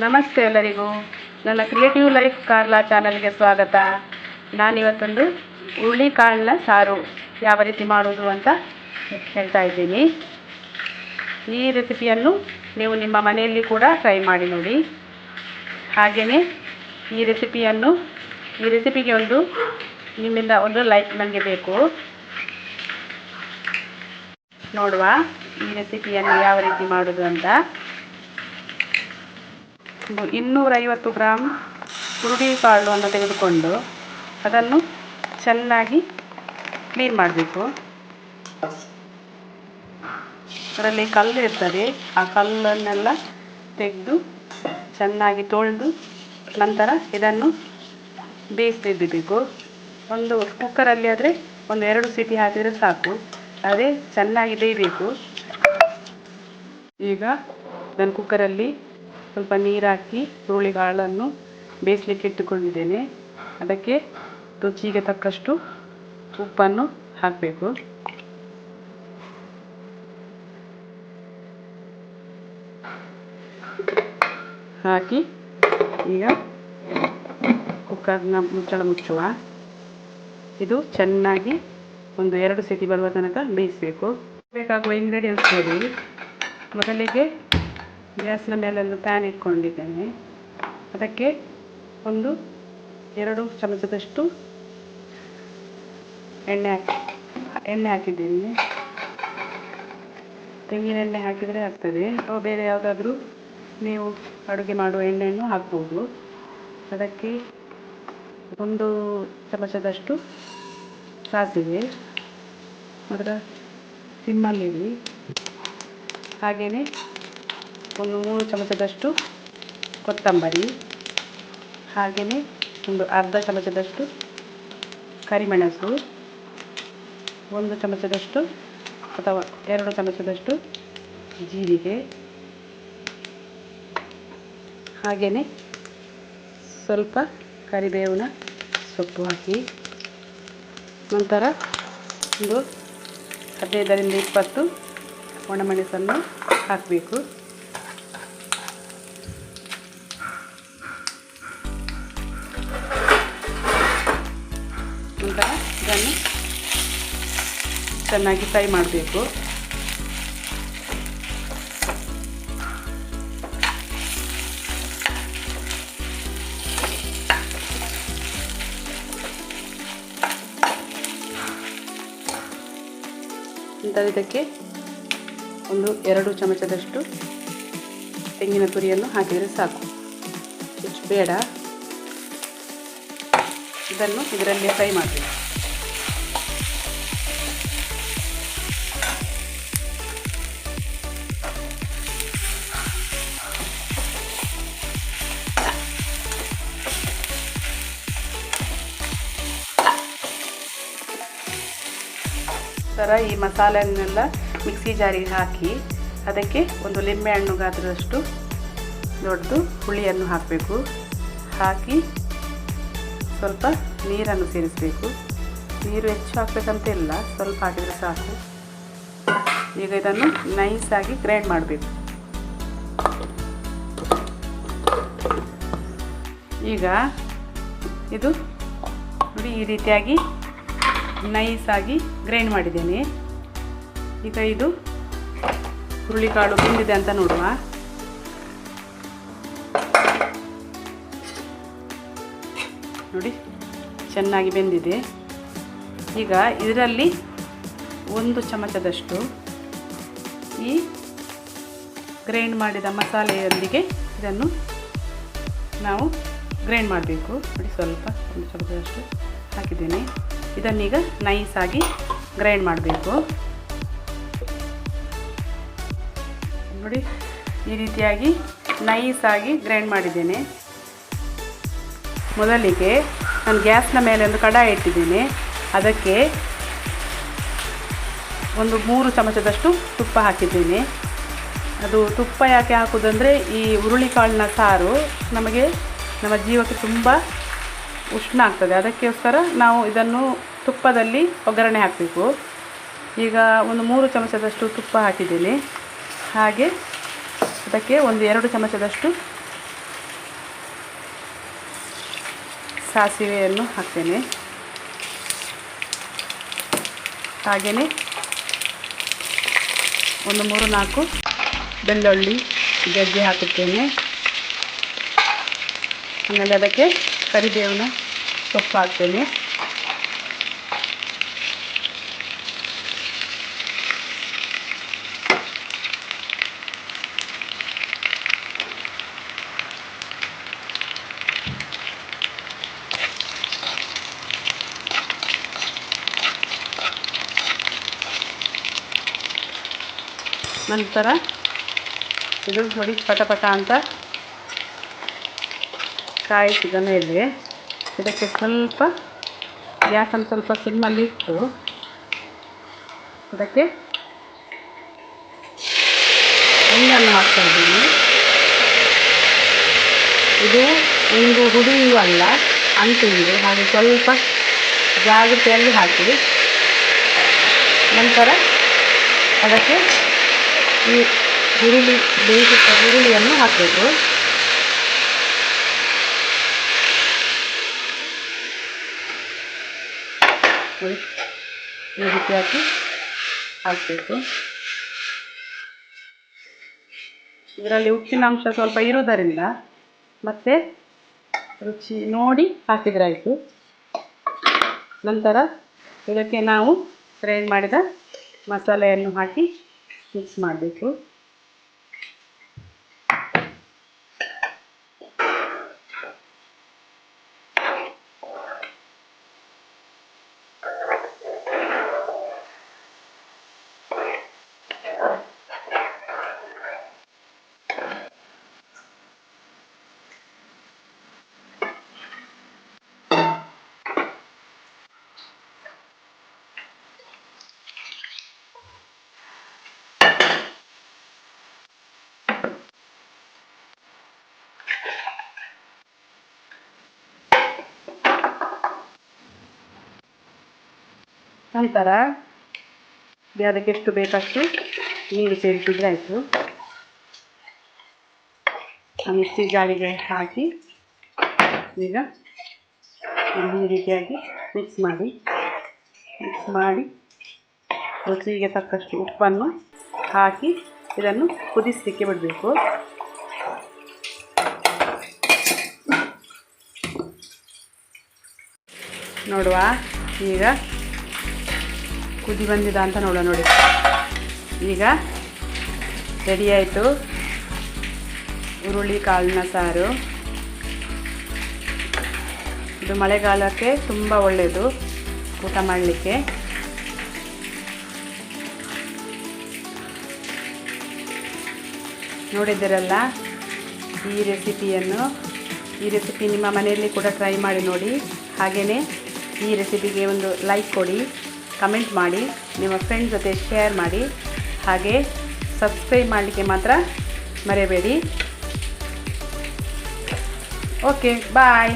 ನಮಸ್ತೆ ಎಲ್ಲರಿಗೂ. ನನ್ನ ಕ್ರಿಯೇಟಿವ್ ಲೈಫ್ ಕಾರ್ಲಾ ಚಾನಲ್ಗೆ ಸ್ವಾಗತ. ನಾನಿವತ್ತೊಂದು ಹುರುಳಿ ಕಾಳಿನ ಸಾರು ಯಾವ ರೀತಿ ಮಾಡೋದು ಅಂತ ಹೇಳ್ತಾ ಇದ್ದೀನಿ. ಈ ರೆಸಿಪಿಯನ್ನು ನೀವು ನಿಮ್ಮ ಮನೆಯಲ್ಲಿ ಕೂಡ ಟ್ರೈ ಮಾಡಿ ನೋಡಿ. ಹಾಗೆಯೇ ಈ ರೆಸಿಪಿಯನ್ನು ಈ ರೆಸಿಪಿಗೆ ಒಂದು ನಿಮ್ಮಿಂದ ಒಂದು ಲೈಕ್ ನನಗೆ ಬೇಕು. ನೋಡುವ ಈ ರೆಸಿಪಿಯನ್ನು ಯಾವ ರೀತಿ ಮಾಡೋದು ಅಂತ. ಒಂದು ಇನ್ನೂರೈವತ್ತು ಗ್ರಾಮ್ ಹುರುಳಿ ಅನ್ನು ತೆಗೆದುಕೊಂಡು ಅದನ್ನು ಚೆನ್ನಾಗಿ ಕ್ಲೀನ್ ಮಾಡಬೇಕು. ಅದರಲ್ಲಿ ಕಲ್ಲು ಇರ್ತದೆ, ಆ ಕಲ್ಲನ್ನೆಲ್ಲ ತೆಗೆದು ಚೆನ್ನಾಗಿ ತೊಳೆದು ನಂತರ ಇದನ್ನು ಬೇಯಿಸ್ತಿದ್ದಬೇಕು ಒಂದು ಕುಕ್ಕರಲ್ಲಿ ಆದರೆ ಒಂದು ಎರಡು ಸೀಟಿ ಹಾಕಿದರೆ ಸಾಕು. ಅದೇ ಚೆನ್ನಾಗಿ ಬೇಯಬೇಕು. ಈಗ ನಾನು ಕುಕ್ಕರಲ್ಲಿ ಸ್ವಲ್ಪ ಹಾಕಿ ಹುರುಳಿ ಕಾಳನ್ನು ಬೇಯಿಸ್ಲಿಕ್ಕೆ ಇಟ್ಟುಕೊಂಡಿದ್ದೇನೆ. ಅದಕ್ಕೆ ರುಚಿಗೆ ತಕ್ಕಷ್ಟು ಉಪ್ಪನ್ನು ಹಾಕಬೇಕು. ಹಾಕಿ ಈಗ ಕುಕ್ಕರ್ನ ಮುಚ್ಚಳ ಮುಚ್ಚುವ. ಇದು ಚೆನ್ನಾಗಿ ಒಂದು ಎರಡು ಸೀಟಿ ಬರುವ ತನಕ ಬೇಯಿಸಬೇಕು. ಬೇಕಾಗುವ ಇಂಗ್ರೀಡಿಯೆಂಟ್ಸ್ ನೋಡಿ. ಮೊದಲಿಗೆ ಗ್ಯಾಸ್ನ ಮೇಲೆ ಒಂದು ಪ್ಯಾನ್ ಇಟ್ಕೊಂಡಿದ್ದೇನೆ. ಅದಕ್ಕೆ ಒಂದು, ಎರಡು ಚಮಚದಷ್ಟು ಎಣ್ಣೆ ಹಾಕಿ, ಎಣ್ಣೆ ಹಾಕಿದ್ದೀನಿ. ತೆಂಗಿನ ಎಣ್ಣೆ ಹಾಕಿದರೆ ಆಗ್ತದೆ. ಅಥವಾ ಬೇರೆ ಯಾವುದಾದ್ರೂ ನೀವು ಅಡುಗೆ ಮಾಡುವ ಎಣ್ಣೆಯನ್ನು ಹಾಕ್ಬೋದು. ಅದಕ್ಕೆ ಒಂದು ಚಮಚದಷ್ಟು ಸಾಸಿವೆ, ಅದರ ಸಿಮ್ಮಲ್ಲಿಡಿ. ಹಾಗೆಯೇ ಒಂದು ಮೂರು ಚಮಚದಷ್ಟು ಕೊತ್ತಂಬರಿ, ಹಾಗೆಯೇ ಒಂದು ಅರ್ಧ ಚಮಚದಷ್ಟು ಕರಿಮೆಣಸು, ಒಂದು ಚಮಚದಷ್ಟು ಅಥವಾ ಎರಡು ಚಮಚದಷ್ಟು ಜೀರಿಗೆ, ಹಾಗೆಯೇ ಸ್ವಲ್ಪ ಕರಿಬೇವಿನ ಸೊಪ್ಪು ಹಾಕಿ, ನಂತರ ಒಂದು ಹದಿನೈದರಿಂದ ಇಪ್ಪತ್ತು ಒಣಮೆಣಸನ್ನು ಹಾಕಬೇಕು. ಚೆನ್ನಾಗಿ ಫ್ರೈ ಮಾಡಬೇಕು. ನಂತರ ಇದಕ್ಕೆ ಒಂದು ಎರಡು ಚಮಚದಷ್ಟು ತೆಂಗಿನ ತುರಿಯನ್ನು ಹಾಕಿದರೆ ಸಾಕು. ಹೆಚ್ಚು ಬೇಡ. ಇದನ್ನು ಇದರಲ್ಲಿ ಫ್ರೈ ಮಾಡಬೇಕು. ಥರ ಈ ಮಸಾಲೆಯನ್ನೆಲ್ಲ ಮಿಕ್ಸಿ ಜಾರಿಗೆ ಹಾಕಿ ಅದಕ್ಕೆ ಒಂದು ಲಿಂಬೆಹಣ್ಣು ಗಾತ್ರದಷ್ಟು ದೊಡ್ಡದು ಹುಳಿಯನ್ನು ಹಾಕಬೇಕು. ಹಾಕಿ ಸ್ವಲ್ಪ ನೀರನ್ನು ಸೇರಿಸಬೇಕು. ನೀರು ಹೆಚ್ಚು ಹಾಕಬೇಕಂತ ಇಲ್ಲ, ಸ್ವಲ್ಪ ಹಾಕಿದರೆ ಸಾಕು. ಈಗ ಇದನ್ನು ನೈಸಾಗಿ ಗ್ರೈಂಡ್ ಮಾಡಬೇಕು. ಈಗ ಇದು ನೋಡಿ ಈ ರೀತಿಯಾಗಿ ನೈಸಾಗಿ ಗ್ರೈಂಡ್ ಮಾಡಿದ್ದೇನೆ. ಈಗ ಇದು ಹುರುಳಿಕಾಳು ಬಂದಿದೆ ಅಂತ ನೋಡುವ. ನೋಡಿ, ಚೆನ್ನಾಗಿ ಬೆಂದಿದೆ. ಈಗ ಇದರಲ್ಲಿ ಒಂದು ಚಮಚದಷ್ಟು ಈ ಗ್ರೈಂಡ್ ಮಾಡಿದ ಮಸಾಲೆಯೊಂದಿಗೆ ಇದನ್ನು ನಾವು ಗ್ರೈಂಡ್ ಮಾಡಬೇಕು. ನೋಡಿ, ಸ್ವಲ್ಪ ಒಂದು ಚಮಚದಷ್ಟು ಹಾಕಿದ್ದೇನೆ. ಇದನ್ನೀಗ ನೈಸಾಗಿ ಗ್ರೈಂಡ್ ಮಾಡಬೇಕು. ನೋಡಿ, ಈ ರೀತಿಯಾಗಿ ನೈಸಾಗಿ ಗ್ರೈಂಡ್ ಮಾಡಿದ್ದೇನೆ. ಮೊದಲಿಗೆ ನಾನು ಗ್ಯಾಸ್ನ ಮೇಲೆ ಒಂದು ಕಡಾಯಿ ಇಟ್ಟಿದ್ದೇನೆ. ಅದಕ್ಕೆ ಒಂದು ಮೂರು ಚಮಚದಷ್ಟು ತುಪ್ಪ ಹಾಕಿದ್ದೇನೆ. ಅದು ತುಪ್ಪ ಯಾಕೆ ಹಾಕೋದಂದರೆ ಈ ಹುರುಳಿಕಾಳಿನ ಸಾರು ನಮಗೆ ನಮ್ಮ ಜೀವಕ್ಕೆ ತುಂಬ ಉಷ್ಣ ಆಗ್ತದೆ ಅದಕ್ಕೋಸ್ಕರ ನಾವು ಇದನ್ನು ತುಪ್ಪದಲ್ಲಿ ಒಗ್ಗರಣೆ ಹಾಕಬೇಕು. ಈಗ ಒಂದು ಮೂರು ಚಮಚದಷ್ಟು ತುಪ್ಪ ಹಾಕಿದ್ದೀನಿ. ಹಾಗೆ ಅದಕ್ಕೆ ಒಂದು ಎರಡು ಚಮಚದಷ್ಟು ಸಾಸಿವೆಯನ್ನು ಹಾಕ್ತೇನೆ. ಹಾಗೆಯೇ ಒಂದು ಮೂರು ನಾಲ್ಕು ಬೆಳ್ಳುಳ್ಳಿ ಗೆಜ್ಜೆ ಹಾಕುತ್ತೇನೆ. ಆಮೇಲೆ ಅದಕ್ಕೆ ಕರಿಬೇವನ ಸೊಪ್ಪು ಹಾಕ್ತೀನಿ ನಂತರ ಇದು ನೋಡಿ ಪಟ ಅಂತ ಕಾಯಿಸಿದನ್ನು ಇದೆ ಇದಕ್ಕೆ ಸ್ವಲ್ಪ ಗ್ಯಾಸನ್ನು ಸ್ವಲ್ಪ ಸಿಮ್ಮಲ್ಲಿಟ್ಟು ಅದಕ್ಕೆ ಹಿಂಗನ್ನು ಹಾಕ್ತಾ ಇದ್ದೀನಿ. ಇದು ಇಂಗು ಹುಡಿಯುವಲ್ಲ ಅಂಟಿಂಗು ಹಾಗೆ ಸ್ವಲ್ಪ ಜಾಗ್ರತೆಯಲ್ಲಿ ಹಾಕಿ ನಂತರ ಅದಕ್ಕೆ ಈ ಹುರುಳಿ ಬೇಯಿಸುತ್ತ ಹುರುಳಿಯನ್ನು ಹಾಕಬೇಕು. ಈ ರೀತಿಯಾಗಿ ಹಾಕಬೇಕು. ಇದರಲ್ಲಿ ಉಪ್ಪಿನ ಅಂಶ ಸ್ವಲ್ಪ ಇರೋದರಿಂದ ಮತ್ತೆ ರುಚಿ ನೋಡಿ ಹಾಕಿದ್ರಾಯಿತು. ನಂತರ ಇದಕ್ಕೆ ನಾವು ಫ್ರೈ ಮಾಡಿದ ಮಸಾಲೆಯನ್ನು ಹಾಕಿ ಮಿಕ್ಸ್ ಮಾಡಬೇಕು. ನಂತರ ಅದಕ್ಕೆ ಎಷ್ಟು ಬೇಕಷ್ಟು ನೀರು ಸೇರಿಸಿದ್ರೆ ಆಯಿತು. ಮಿಕ್ಸಿ ಜಾರಿಗೆ ಹಾಕಿ ಈಗ ಈ ರೀತಿಯಾಗಿ ಮಿಕ್ಸ್ ಮಾಡಿ. ಮಿಕ್ಸ್ ಮಾಡಿ ರುಚಿಗೆ ತಕ್ಕಷ್ಟು ಉಪ್ಪನ್ನು ಹಾಕಿ ಇದನ್ನು ಕುದಿಸಲಿಕ್ಕೆ ಬಿಡಬೇಕು. ನೋಡುವ, ಈಗ ಕುದಿ ಬಂದಿದ ಅಂತ ನೋಡುವ ನೋಡಿ. ಈಗ ರೆಡಿ ಆಯಿತು. ಹುರುಳಿ ಕಾಳಿನ ಸಾರು. ಇದು ಮಳೆಗಾಲಕ್ಕೆ ತುಂಬ ಒಳ್ಳೆಯದು ಊಟ ಮಾಡಲಿಕ್ಕೆ. ನೋಡಿದ್ದೀರಲ್ಲ ಈ ರೆಸಿಪಿಯನ್ನು? ಈ ರೆಸಿಪಿ ನಿಮ್ಮ ಮನೆಯಲ್ಲಿ ಕೂಡ ಟ್ರೈ ಮಾಡಿ ನೋಡಿ. ಹಾಗೆಯೇ ಈ ರೆಸಿಪಿಗೆ ಒಂದು ಲೈಕ್ ಕೊಡಿ ಕಮೆಂಟ್ ಮಾಡಿ, ನಿಮ್ಮ ಫ್ರೆಂಡ್ ಜೊತೆ ಶೇರ್ ಮಾಡಿ. ಹಾಗೆ ಸಬ್ಸ್ಕ್ರೈಬ್ ಮಾಡಲಿಕ್ಕೆ ಮಾತ್ರ ಮರೆಯಬೇಡಿ ಓಕೆ ಬಾಯ್